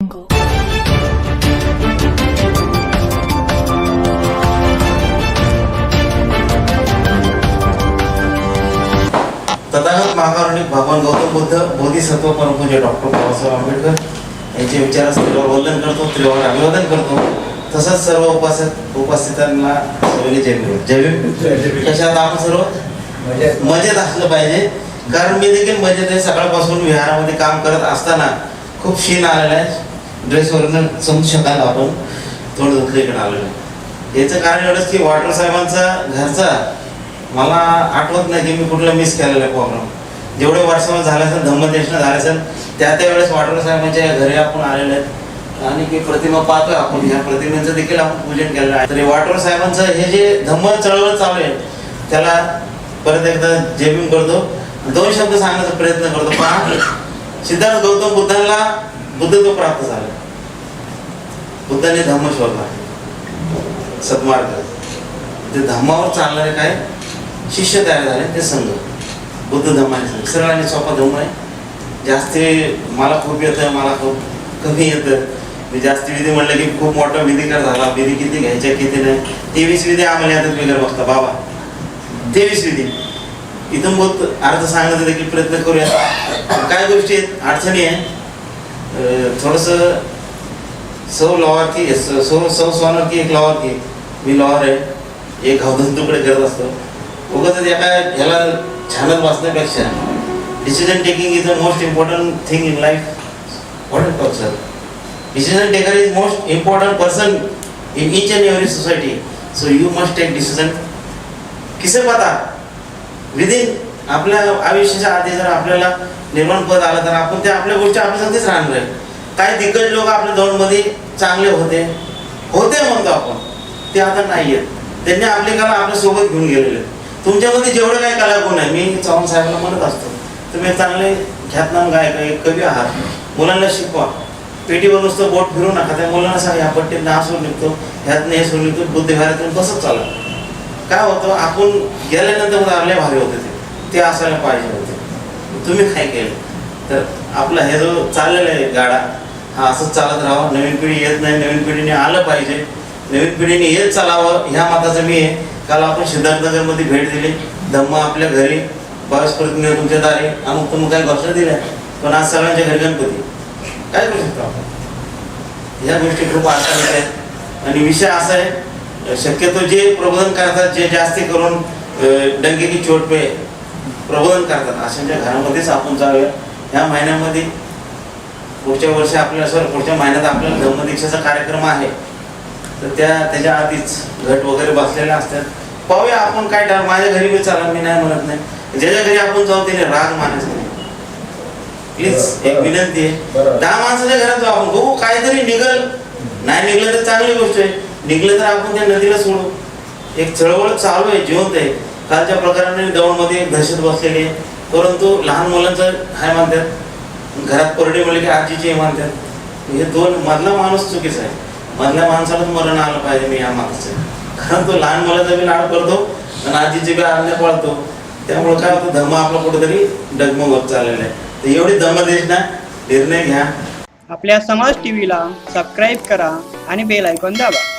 तथागत महाकारुणिक भगवान गौतम बुद्ध बोधिसत्व परमपूज्य डॉक्टर बाबासाहेब आंबेडकर यांचे विचारस्थळावर वंदन करतो त्रिवार अभिवादन करतो. तसंच सर्व उपस्थित उपस्थितांना सगळे जय जय कशात आपण सर्व? मजेत असलं पाहिजे. कारण मी देखील मजेत आहे. सकाळपासून विहारामध्ये काम करत असताना खूप शीन आलेला आहे. ड्रेसवरून समजू शकाल आपण. थोडं धुतलं इकडे आलेलं आहे याचं कारण एवढंच की वाटर साहेबांचा घरचा मला आठवत नाही की मी कुठला मिस केलेला आहे प्रोग्राम जेवढे वर्षावर झालं असेल धम्मदेशनं झालं असेल त्या त्यावेळेस वाटर साहेबांच्या घरी आपण आलेले आहेत आणि की प्रतिमा पाहतोय आपण. ह्या प्रतिमेचं देखील आपण पूजन केलेलं आहे. तरी वाटर साहेबांचं हे जे धम्म चळवळ चालू आहे त्याला परत एकदा जेबिंग करतो. दोन शब्द सांगण्याचा प्रयत्न करतो. पहा. सिद्धार्थ गौतम बुद्धांना बुद्धत्व प्राप्त झालं. बुद्धाने धम्म शोधला. सद्मार्ग. ते धम्मावर चालणारे काय? शिष्य तयार झाले ते संघ. बुद्ध धम्माने संघ. सरळ आणि सोपा धम्म आहे. जास्ती मला खूप येतं मला खूप कमी येतं मी जास्ती विधी म्हणलं की खूप मोठा विधिकार झाला. विधी किती घ्यायच्या किती नाही. तेवीस विधी आम्हाला येतात बिगर बघता. बाबा तेवीस विधी. इथं बहुत अर्थ सांगण्याचा देखील प्रयत्न करूया. काय गोष्टी आहेत? अडचणी आहे. थोडस थोडंसं सौ लॉवार्थी सौ सौ स्वानार्थी की एक लॉवार्थी की? मी लॉवर आहे. एक घावधन तुकडे करत असतो. उगाच एका ह्याला छानच वाचण्यापेक्षा decision taking is the most important thing in life what talk sir decision taker is most important person in each and every society so you must take decision किसे पता? विदिन आपल्या आयुष्याच्या आधी जर आपल्याला निर्माण पद आलं तर आपण त्या आपल्या गोष्टी आपल्यासाठीच राहणार आहे. काही दिग्गज लोक आपल्या दौडमध्ये चांगले होते. होते म्हणतो आपण. ते आता नाही आहेत त्यांनी आपली कला आपल्यासोबत घेऊन गेलेले. तुमच्यामध्ये जेवढे काही कलागुण आहे मी चव्हाण साहेबला म्हणत असतो तुम्ही चांगले ख्यातनाम गायक एक कवी आहात. मुलांना शिकवा. पेटीवर नुसतं बोट फिरू नका. त्या मुलांना सांगा ह्या पट्टीतनं हा सूर निघतो ह्यातनं हे सूर निघतो बुद्धिभारातून बसत चाला. काय होतं आपण गेल्यानंतर मग आपले भारी होते ते. ते असायला पाहिजे होते. तुम्ही काय केलं? तर आपला हे जो चाललेला आहे गाडा हा असंच चालत राहावा. नवीन पिढी येत नाही नवीन पिढीने आलं पाहिजे. नवीन पिढीने येत चालावं ह्या मताचं मी आहे. काल आपण सिद्धार्थनगरमध्ये भेट दिली. धम्म आपल्या घरी बावीस प्रतिनिधी तुमच्या दारी. अमुक तुम्ही काही घोषणा दिल्या पण आज सगळ्यांच्या घरी गणपती. काय करू शकतो आपण? ह्या गोष्टी खूप आशा आहेत आणि विषय असा आहे शक्यतो जे प्रबोधन करतात जे जास्ती करून अं, डंगे की चोट पे प्रबोधन करतात अशांच्या घरामध्येच आपण जाऊया. ह्या महिन्यामध्ये पुढच्या वर्षी आपल्याला सर पुढच्या महिन्यात आपल्याला धर्मदीक्षेचा कार्यक्रम आहे. तर त्या त्याच्या आधीच घट वगैरे बसलेले असतात. पाहूया आपण काय ठरव. माझ्या घरी बी चाला मी नाही म्हणत नाही. ज्याच्या घरी आपण जाऊ त्याने राग मानायचा नाही. प्लीज एक विनंती आहे. दहा माणसाच्या घरात जाऊ आपण. बघू काहीतरी निघल. नाही निघलं तर चांगली गोष्ट आहे. निघलं तर आपण त्या नदीला सोडू. एक चळवळ चालू आहे जिवंत आहे. कालच्या प्रकाराने दौडमध्ये दहशत बसलेली आहे. परंतु लहान मुलांचं हाय मानतात. घरात परडे म्हणले की आजीची मानतात. हे दोन मधला माणूस चुकीचा आहे. मधल्या माणसालाच मरण आलं पाहिजे मी या माणसाचं. कारण तो लहान मुलाचा बी लाड करतो आणि आजीची बी आज्ञा पाळतो. त्यामुळे काय होतं धर्म आपला कुठेतरी डगमग होत चाललेला आहे. तर एवढी धर्मदेश ना निर्णय घ्या. आपल्या समाज टीव्हीला सबस्क्राईब करा आणि बेल ऐकून दाबा.